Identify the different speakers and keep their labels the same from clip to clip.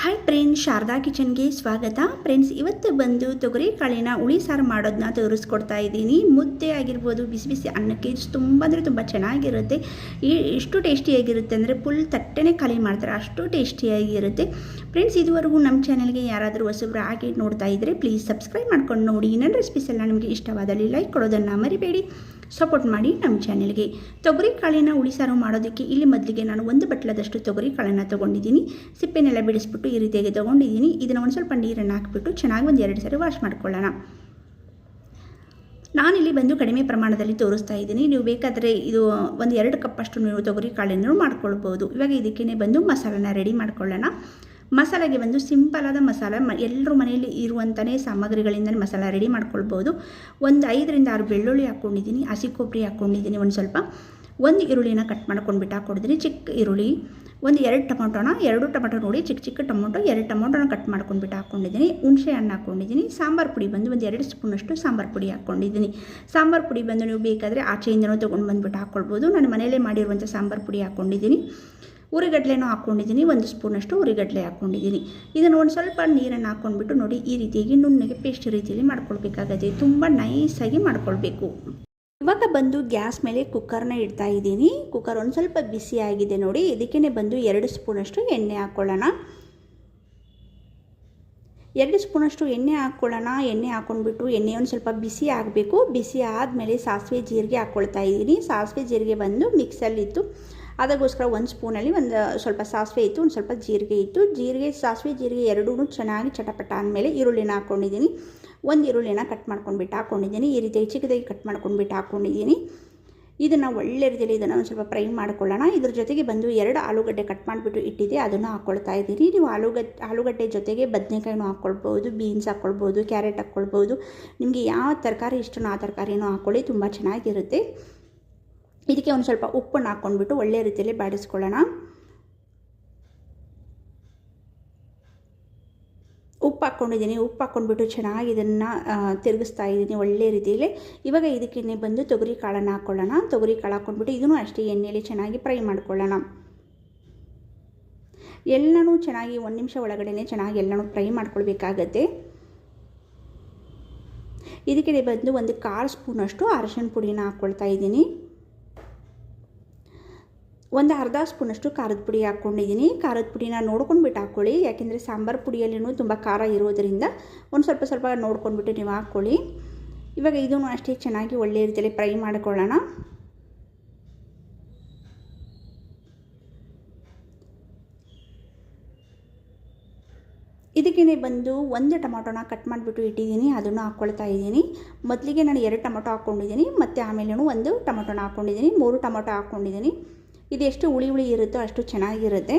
Speaker 1: Hi friends Sharada ಕಿಚನ್ಗೆ ಸ್ವಾಗತ. Friends ಇವತ್ತು ಬಂದು ತೊಗರಿ ಕಾಳಿನ ಹುಳಿ ಸಾರು ಮಾಡೋದನ್ನ ತೋರಿಸ್ಕೊಡ್ತಾ ಇದ್ದೀನಿ. ಮುದ್ದೆ ಆಗಿರ್ಬೋದು, ಬಿಸಿ ಬಿಸಿ ಅನ್ನಕ್ಕೆ ತುಂಬ ಅಂದರೆ ತುಂಬ ಚೆನ್ನಾಗಿರುತ್ತೆ. ಈ ಎಷ್ಟು ಟೇಸ್ಟಿಯಾಗಿರುತ್ತೆ ಅಂದರೆ ಫುಲ್ ತಟ್ಟೆನೇ ಖಾಲಿ ಮಾಡ್ತಾರೆ. ಅಷ್ಟು ಟೇಸ್ಟಿಯಾಗಿರುತ್ತೆ ಫ್ರೆಂಡ್ಸ್ ಇದುವರೆಗೂ ನಮ್ಮ ಚಾನಲ್ಗೆ ಯಾರಾದರೂ ಹೊಸಬ್ರು ಆಗಿ ನೋಡ್ತಾ ಇದ್ದರೆ ಪ್ಲೀಸ್ ಸಬ್ಸ್ಕ್ರೈಬ್ ಮಾಡ್ಕೊಂಡು ನೋಡಿ. ಇನ್ನೊಂದು ರೆಸಿಪೀಸ್ ಎಲ್ಲ ನಿಮಗೆ ಇಷ್ಟವಾದಲ್ಲಿ ಲೈಕ್ ಕೊಡೋದನ್ನು ಮರಿಬೇಡಿ. ಸಪೋರ್ಟ್ ಮಾಡಿ ನಮ್ಮ ಚಾನೆಲ್ಗೆ ತೊಗರಿ ಕಾಳಿನ ಉಳಿಸಾರು ಮಾಡೋದಕ್ಕೆ ಇಲ್ಲಿ ಮೊದಲಿಗೆ ನಾನು ಒಂದು ಬಟ್ಲದಷ್ಟು ತೊಗರಿ ಕಾಳನ್ನು ತೊಗೊಂಡಿದ್ದೀನಿ. ಸಿಪ್ಪೆನೆಲ್ಲ ಬಿಡಿಸ್ಬಿಟ್ಟು ಈ ರೀತಿಯಾಗಿ ತೊಗೊಂಡಿದ್ದೀನಿ. ಇದನ್ನು ಒಂದು ಸ್ವಲ್ಪ ನೀರನ್ನು ಹಾಕಿಬಿಟ್ಟು ಚೆನ್ನಾಗಿ ಒಂದು ಎರಡು ಸರಿ ವಾಶ್ ಮಾಡ್ಕೊಳ್ಳೋಣ. ನಾನಿಲ್ಲಿ ಬಂದು ಕಡಿಮೆ ಪ್ರಮಾಣದಲ್ಲಿ ತೋರಿಸ್ತಾ ಇದ್ದೀನಿ. ನೀವು ಬೇಕಾದರೆ ಇದು ಒಂದು ಎರಡು ಕಪ್ಪಷ್ಟು ನೀವು ತೊಗರಿ ಕಾಳನ್ನು ಮಾಡ್ಕೊಳ್ಬೋದು. ಇವಾಗ ಇದಕ್ಕೇ ಬಂದು ಮಸಾಲನ ರೆಡಿ ಮಾಡ್ಕೊಳ್ಳೋಣ. ಮಸಾಲೆಗೆ ಬಂದು ಸಿಂಪಲಾದ ಮಸಾಲ ಮ ಎಲ್ಲರೂ ಮನೆಯಲ್ಲಿ ಇರುವಂಥನೇ ಸಾಮಗ್ರಿಗಳಿಂದಲೇ ಮಸಾಲ ರೆಡಿ ಮಾಡ್ಕೊಳ್ಬೋದು. ಒಂದು ಐದರಿಂದ ಆರು ಬೆಳ್ಳುಳ್ಳಿ ಹಾಕ್ಕೊಂಡಿದ್ದೀನಿ, ಹಸಿ ಕೊಬ್ಬರಿ ಹಾಕ್ಕೊಂಡಿದ್ದೀನಿ ಒಂದು ಸ್ವಲ್ಪ. ಒಂದು ಈರುಳ್ಳಿನ ಕಟ್ ಮಾಡ್ಕೊಂಡು ಬಿಟ್ಟು ಹಾಕ್ಕೊಡಿದ್ದೀನಿ ಚಿಕ್ಕ ಈರುಳ್ಳಿ. ಒಂದು ಎರಡು ಟೊಮೊಟೊನ, ಎರಡು ಟೊಮೊಟೊ ನೋಡಿ ಚಿಕ್ಕ ಚಿಕ್ಕ ಟೊಮೊಟೊ, ಎರಡು ಟೊಮೊಟೊನ ಕಟ್ ಮಾಡ್ಕೊಂಡ್ಬಿಟ್ಟು ಹಾಕ್ಕೊಂಡಿದ್ದೀನಿ. ಹುಣಸೆ ಹಣ್ಣು ಹಾಕ್ಕೊಂಡಿದ್ದೀನಿ, ಸಾಂಬಾರು ಪುಡಿ ಬಂದು ಒಂದು ಎರಡು ಸ್ಪೂನಷ್ಟು ಸಾಂಬಾರು ಪುಡಿ ಹಾಕ್ಕೊಂಡಿದ್ದೀನಿ. ಸಾಂಬಾರು ಪುಡಿ ಬಂದು ನೀವು ಬೇಕಾದರೆ ಆಚೆಯಿಂದನೂ ತೊಗೊಂಡು ಬಂದುಬಿಟ್ಟು ಹಾಕ್ಕೊಳ್ಬೋದು. ನಾನು ಮನೆಯಲ್ಲೇ ಮಾಡಿರುವಂಥ ಸಾಂಬಾರು ಪುಡಿ ಹಾಕ್ಕೊಂಡಿದ್ದೀನಿ. ಉರಿಗಡ್ಲೆನೂ ಹಾಕ್ಕೊಂಡಿದ್ದೀನಿ, ಒಂದು ಸ್ಪೂನಷ್ಟು ಉರಿಗಡ್ಲೆ ಹಾಕ್ಕೊಂಡಿದ್ದೀನಿ. ಇದನ್ನು ಒಂದು ಸ್ವಲ್ಪ ನೀರನ್ನು ಹಾಕ್ಕೊಂಡ್ಬಿಟ್ಟು ನೋಡಿ ಈ ರೀತಿಯಾಗಿ ನುಣ್ಣಗೆ ಪೇಸ್ಟ್ ರೀತಿಯಲ್ಲಿ ಮಾಡ್ಕೊಳ್ಬೇಕಾಗತ್ತೆ. ತುಂಬ ನೈಸಾಗಿ ಮಾಡ್ಕೊಳ್ಬೇಕು. ಇವಾಗ ಬಂದು ಗ್ಯಾಸ್ ಮೇಲೆ ಕುಕ್ಕರ್ನ ಇಡ್ತಾ ಇದ್ದೀನಿ. ಕುಕ್ಕರ್ ಒಂದು ಸ್ವಲ್ಪ ಬಿಸಿ ಆಗಿದೆ ನೋಡಿ. ಇದಕ್ಕೇ ಬಂದು ಎರಡು ಸ್ಪೂನಷ್ಟು ಎಣ್ಣೆ ಹಾಕ್ಕೊಳ್ಳೋಣ. ಎರಡು ಸ್ಪೂನಷ್ಟು ಎಣ್ಣೆ ಹಾಕ್ಕೊಳ್ಳೋಣ. ಎಣ್ಣೆ ಹಾಕ್ಕೊಂಡ್ಬಿಟ್ಟು ಎಣ್ಣೆ ಒಂದು ಸ್ವಲ್ಪ ಬಿಸಿ ಆಗಬೇಕು. ಬಿಸಿ ಆದಮೇಲೆ ಸಾಸಿವೆ ಜೀರಿಗೆ ಹಾಕ್ಕೊಳ್ತಾ ಇದ್ದೀನಿ. ಸಾಸಿವೆ ಜೀರಿಗೆ ಬಂದು ಮಿಕ್ಸಲ್ಲಿತ್ತು ಅದಕ್ಕೋಸ್ಕರ ಒಂದು ಸ್ಪೂನಲ್ಲಿ ಒಂದು ಸ್ವಲ್ಪ ಸಾಸಿವೆ ಇತ್ತು, ಒಂದು ಸ್ವಲ್ಪ ಜೀರಿಗೆ ಇತ್ತು. ಜೀರಿಗೆ, ಸಾಸಿವೆ, ಜೀರಿಗೆ ಎರಡೂ ಚೆನ್ನಾಗಿ ಚಟಪಟ ಅಂದಮೇಲೆ ಈರುಳ್ಳಿನ ಹಾಕ್ಕೊಂಡಿದ್ದೀನಿ ಒಂದು ಈರುಳ್ಳಿನ ಕಟ್ ಮಾಡ್ಕೊಂಡ್ಬಿಟ್ಟು ಹಾಕ್ಕೊಂಡಿದ್ದೀನಿ ಈ ರೀತಿ ಚಿಕ್ಕದಾಗಿ ಕಟ್ ಮಾಡ್ಕೊಂಡ್ಬಿಟ್ಟು ಹಾಕ್ಕೊಂಡಿದ್ದೀನಿ ಇದನ್ನು ಒಳ್ಳೆ ರೀತಿಯಲ್ಲಿ ಇದನ್ನು ಒಂದು ಸ್ವಲ್ಪ ಫ್ರೈ ಮಾಡ್ಕೊಳ್ಳೋಣ. ಇದ್ರ ಜೊತೆಗೆ ಬಂದು ಎರಡು ಆಲೂಗಡ್ಡೆ ಕಟ್ ಮಾಡಿಬಿಟ್ಟು ಇಟ್ಟಿದ್ದೆ. ಅದನ್ನು ಹಾಕ್ಕೊಳ್ತಾ ಇದ್ದೀನಿ. ನೀವು ಆಲೂಗಡ್ಡೆ ಆಲೂಗಡ್ಡೆ ಜೊತೆಗೆ ಬದನೆಕಾಯಿನೂ ಹಾಕ್ಕೊಳ್ಬೋದು ಬೀನ್ಸ್ ಹಾಕ್ಕೊಳ್ಬೋದು ಕ್ಯಾರೆಟ್ ಹಾಕ್ಕೊಳ್ಬೋದು ನಿಮಗೆ ಯಾವ ತರಕಾರಿ ಇಷ್ಟನೋ ಆ ತರಕಾರಿನೂ ಹಾಕ್ಕೊಳ್ಳಿ ತುಂಬ ಚೆನ್ನಾಗಿರುತ್ತೆ. ಇದಕ್ಕೆ ಒಂದು ಸ್ವಲ್ಪ ಉಪ್ಪನ್ನು ಹಾಕ್ಕೊಂಡ್ಬಿಟ್ಟು ಒಳ್ಳೆಯ ರೀತಿಯಲ್ಲಿ ಬಾಡಿಸ್ಕೊಳ್ಳೋಣ. ಉಪ್ಪು ಹಾಕ್ಕೊಂಡಿದ್ದೀನಿ, ಉಪ್ಪು ಹಾಕ್ಕೊಂಡ್ಬಿಟ್ಟು ಚೆನ್ನಾಗಿ ಇದನ್ನು ತಿರುಗಿಸ್ತಾ ಇದ್ದೀನಿ ಒಳ್ಳೆಯ ರೀತಿಯಲ್ಲಿ. ಇವಾಗ ಇದಕ್ಕೆ ಬಂದು ತೊಗರಿ ಕಾಳನ್ನು ಹಾಕ್ಕೊಳ್ಳೋಣ. ತೊಗರಿ ಕಾಳು ಹಾಕ್ಕೊಂಡ್ಬಿಟ್ಟು ಇದನ್ನು ಅಷ್ಟೇ ಎಣ್ಣೆಯಲ್ಲಿ ಚೆನ್ನಾಗಿ ಫ್ರೈ ಮಾಡ್ಕೊಳ್ಳೋಣ. ಎಲ್ಲನೂ ಚೆನ್ನಾಗಿ ಒಂದು ನಿಮಿಷ ಒಳಗಡೆ ಚೆನ್ನಾಗಿ ಎಲ್ಲನೂ ಫ್ರೈ ಮಾಡ್ಕೊಳ್ಬೇಕಾಗತ್ತೆ. ಇದಕ್ಕೆ ಬಂದು ಒಂದು ಕಾಲು ಸ್ಪೂನಷ್ಟು ಅರಶಿನ ಪುಡಿನ ಹಾಕ್ಕೊಳ್ತಾ ಇದ್ದೀನಿ. ಒಂದು ಅರ್ಧ ಸ್ಪೂನಷ್ಟು ಖಾರದ ಪುಡಿ ಹಾಕ್ಕೊಂಡಿದ್ದೀನಿ. ಖಾರದ ಪುಡಿನ ನೋಡ್ಕೊಂಡ್ಬಿಟ್ಟು ಹಾಕ್ಕೊಳ್ಳಿ ಯಾಕೆಂದರೆ ಸಾಂಬಾರು ಪುಡಿಯಲ್ಲಿನೂ ತುಂಬ ಖಾರ ಇರೋದರಿಂದ ಒಂದು ಸ್ವಲ್ಪ ಸ್ವಲ್ಪ ನೋಡ್ಕೊಂಡ್ಬಿಟ್ಟು ನೀವು ಹಾಕ್ಕೊಳ್ಳಿ ಇವಾಗ ಇದನ್ನು ಅಷ್ಟೇ ಚೆನ್ನಾಗಿ ಒಳ್ಳೆಯ ರೀತಿಯಲ್ಲಿ ಫ್ರೈ ಮಾಡಿಕೊಳ್ಳೋಣ. ಇದಕ್ಕೇ ಬಂದು ಒಂದು ಟೊಮೊಟೊನ ಕಟ್ ಮಾಡಿಬಿಟ್ಟು ಇಟ್ಟಿದ್ದೀನಿ. ಅದನ್ನು ಹಾಕ್ಕೊಳ್ತಾ ಇದ್ದೀನಿ. ಮೊದಲಿಗೆ ನಾನು ಎರಡು ಟೊಮೊಟೊ ಹಾಕ್ಕೊಂಡಿದ್ದೀನಿ ಮತ್ತು ಆಮೇಲೆ ಒಂದು ಟೊಮೊಟೊನ ಹಾಕ್ಕೊಂಡಿದ್ದೀನಿ ಮೂರು ಟೊಮೊಟೊ ಹಾಕ್ಕೊಂಡಿದ್ದೀನಿ ಇದು ಎಷ್ಟು ಹುಳಿ ಹುಳಿ ಇರುತ್ತೋ ಅಷ್ಟು ಚೆನ್ನಾಗಿರುತ್ತೆ.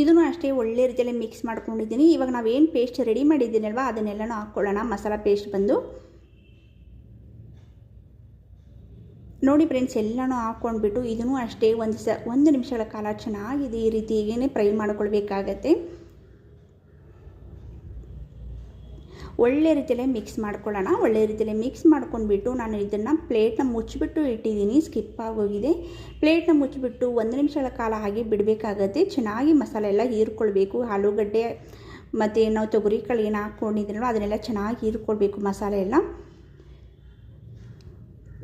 Speaker 1: ಇದನ್ನು ಅಷ್ಟೇ ಒಳ್ಳೆ ರೀತಿಯಲ್ಲಿ ಮಿಕ್ಸ್ ಮಾಡ್ಕೊಂಡಿದ್ದೀನಿ. ಇವಾಗ ನಾವೇನು ಪೇಸ್ಟ್ ರೆಡಿ ಮಾಡಿದ್ದೀನಲ್ವ, ಅದನ್ನೆಲ್ಲನೂ ಹಾಕ್ಕೊಳ್ಳೋಣ ಮಸಾಲ ಪೇಸ್ಟ್ ಬಂದು. ನೋಡಿ ಫ್ರೆಂಡ್ಸ್ ಎಲ್ಲನೂ ಹಾಕ್ಕೊಂಡ್ಬಿಟ್ಟು ಇದನ್ನು ಅಷ್ಟೇ ಒಂದು ಸ, ಒಂದು ನಿಮಿಷಗಳ ಕಾಲ ಚೆನ್ನಾಗಿದೆ ಈ ರೀತಿಯೇ ಫ್ರೈ ಮಾಡ್ಕೊಳ್ಬೇಕಾಗತ್ತೆ. ಒಳ್ಳೆ ರೀತಿಯಲ್ಲೇ ಮಿಕ್ಸ್ ಮಾಡ್ಕೊಳ್ಳೋಣ. ಒಳ್ಳೆ ರೀತಿಯಲ್ಲಿ ಮಿಕ್ಸ್ ಮಾಡ್ಕೊಂಡ್ಬಿಟ್ಟು ನಾನು ಇದನ್ನು ಪ್ಲೇಟ್ನ ಮುಚ್ಚಿಬಿಟ್ಟು ಇಟ್ಟಿದ್ದೀನಿ. ಸ್ಕಿಪ್ ಆಗೋಗಿದೆ. ಪ್ಲೇಟ್ನ ಮುಚ್ಚಿಬಿಟ್ಟು ಒಂದು ನಿಮಿಷಗಳ ಕಾಲ ಹಾಗೆ ಬಿಡಬೇಕಾಗತ್ತೆ. ಚೆನ್ನಾಗಿ ಮಸಾಲೆ ಎಲ್ಲ ಹೀರ್ಕೊಳ್ಬೇಕು. ಆಲೂಗಡ್ಡೆ ಮತ್ತು ನಾವು ತೊಗರಿ ಕಾಳು ಏನು ಹಾಕ್ಕೊಂಡಿದ್ದೀನೋ ಅದನ್ನೆಲ್ಲ ಚೆನ್ನಾಗಿ ಹೀರ್ಕೊಳ್ಬೇಕು ಮಸಾಲೆ ಎಲ್ಲ.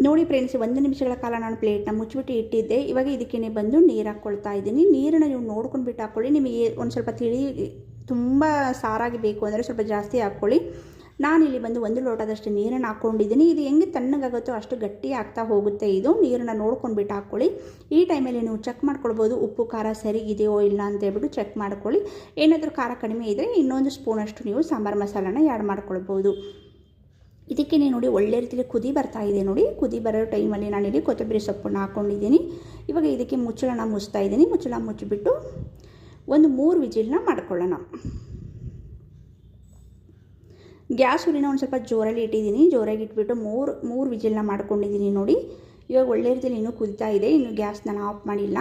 Speaker 1: ನೋಡಿ ಫ್ರೆಂಡ್ಸ್ ಒಂದು ನಿಮಿಷಗಳ ಕಾಲ ನಾನು ಪ್ಲೇಟ್ನ ಮುಚ್ಚಿಬಿಟ್ಟು ಇಟ್ಟಿದ್ದೆ. ಇವಾಗ ಇದಕ್ಕೇ ಬಂದು ನೀರು ಹಾಕ್ಕೊಳ್ತಾ ಇದ್ದೀನಿ. ನೀರನ್ನು ನೀವು ನೋಡ್ಕೊಂಡ್ಬಿಟ್ಟು ಹಾಕ್ಕೊಳ್ಳಿ ನಿಮಗೆ ಒಂದು ಸ್ವಲ್ಪ ತಿಳಿ ತುಂಬ ಸಾರಾಗಿ ಬೇಕು ಅಂದರೆ ಸ್ವಲ್ಪ ಜಾಸ್ತಿ ಹಾಕ್ಕೊಳ್ಳಿ. ನಾನಿಲ್ಲಿ ಬಂದು ಒಂದು ಲೋಟದಷ್ಟು ನೀರನ್ನು ಹಾಕ್ಕೊಂಡಿದ್ದೀನಿ. ಇದು ಹೆಂಗೆ ತಣ್ಣಗಾಗುತ್ತೋ ಅಷ್ಟು ಗಟ್ಟಿ ಆಗ್ತಾ ಹೋಗುತ್ತೆ ಇದು. ನೀರನ್ನು ನೋಡ್ಕೊಂಡ್ಬಿಟ್ಟು ಹಾಕ್ಕೊಳ್ಳಿ. ಈ ಟೈಮಲ್ಲಿ ನೀವು ಚೆಕ್ ಮಾಡ್ಕೊಳ್ಬೋದು ಉಪ್ಪು, ಖಾರ ಸರಿ ಇದೆಯೋ ಇಲ್ಲ ಅಂತ ಹೇಳ್ಬಿಟ್ಟು ಚೆಕ್ ಮಾಡ್ಕೊಳ್ಳಿ. ಏನಾದರೂ ಖಾರ ಕಡಿಮೆ ಇದ್ದರೆ ಇನ್ನೊಂದು ಸ್ಪೂನಷ್ಟು ನೀವು ಸಾಂಬಾರು ಮಸಾಲಾನ ಆ್ಯಡ್ ಮಾಡ್ಕೊಳ್ಬೋದು. ಇದಕ್ಕೆ ನೋಡಿ ಒಳ್ಳೆ ರೀತಿಯಲ್ಲಿ ಕುದಿ ಬರ್ತಾ ಇದೆ ನೋಡಿ. ಕುದಿ ಬರೋ ಟೈಮಲ್ಲಿ ನಾನು ಇಲ್ಲಿ ಕೊತ್ತಂಬರಿ ಸೊಪ್ಪನ್ನು ಹಾಕ್ಕೊಂಡಿದ್ದೀನಿ. ಇವಾಗ ಇದಕ್ಕೆ ಮುಚ್ಚಳನ ಮುಚ್ತಾ ಇದ್ದೀನಿ. ಮುಚ್ಚಳ ಮುಚ್ಚಿಬಿಟ್ಟು ಒಂದು ಮೂರು ವಿಜಿಲ್ನ ಮಾಡ್ಕೊಳ್ಳೋಣ. ಗ್ಯಾಸ್ ಉರಿನ ಒಂದು ಸ್ವಲ್ಪ ಜೋರಲ್ಲಿ ಇಟ್ಟಿದ್ದೀನಿ. ಜೋರಾಗಿ ಇಟ್ಬಿಟ್ಟು ಮೂರು ಮೂರು ವಿಜಿಲ್ನ ಮಾಡ್ಕೊಂಡಿದ್ದೀನಿ ನೋಡಿ. ಇವಾಗ ಒಳ್ಳೆ ರೀತಿಯಲ್ಲಿ ಇನ್ನೂ ಕುದಿತಾ ಇದೆ. ಇನ್ನು ಗ್ಯಾಸ್ ನಾನು ಆಫ್ ಮಾಡಿಲ್ಲ.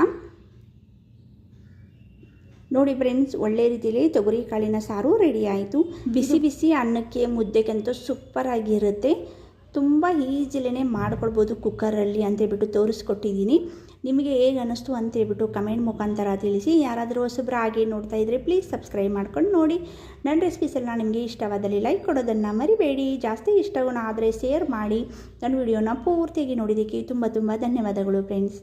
Speaker 1: ನೋಡಿ ಫ್ರೆಂಡ್ಸ್ ಒಳ್ಳೆ ರೀತಿಯಲ್ಲಿ ತೊಗರಿ ಕಾಳಿನ ಸಾರು ರೆಡಿ ಆಯಿತು. ಬಿಸಿ ಬಿಸಿ ಅನ್ನಕ್ಕೆ ಮುದ್ದೆಗಂತೂ ಸೂಪರಾಗಿರುತ್ತೆ. ತುಂಬ ಈಜಿಲೇ ಮಾಡ್ಕೊಳ್ಬೋದು ಕುಕ್ಕರಲ್ಲಿ ಅಂತೇಳ್ಬಿಟ್ಟು ತೋರಿಸ್ಕೊಟ್ಟಿದ್ದೀನಿ. ನಿಮಗೆ ಹೇಗೆ ಅನ್ನಿಸ್ತು ಅಂತೇಳ್ಬಿಟ್ಟು ಕಮೆಂಟ್ ಮುಖಾಂತರ ತಿಳಿಸಿ. ಯಾರಾದರೂ ಹೊಸಬ್ರು ಹಾಗೆ ನೋಡ್ತಾ ಇದ್ದರೆ ಪ್ಲೀಸ್ ಸಬ್ಸ್ಕ್ರೈಬ್ ಮಾಡ್ಕೊಂಡು ನೋಡಿ. ನನ್ನ ರೆಸಿಪೀಸ್ ಎಲ್ಲ ನಿಮಗೆ ಇಷ್ಟವಾದಲ್ಲಿ ಲೈಕ್ ಕೊಡೋದನ್ನು ಮರಿಬೇಡಿ. ಜಾಸ್ತಿ ಇಷ್ಟವನ್ನು ಆದರೆ ಶೇರ್ ಮಾಡಿ. ನನ್ನ ವಿಡಿಯೋನ ಪೂರ್ತಿಯಾಗಿ ನೋಡಿದ್ದಕ್ಕೆ ತುಂಬ ತುಂಬ ಧನ್ಯವಾದಗಳು ಫ್ರೆಂಡ್ಸ್.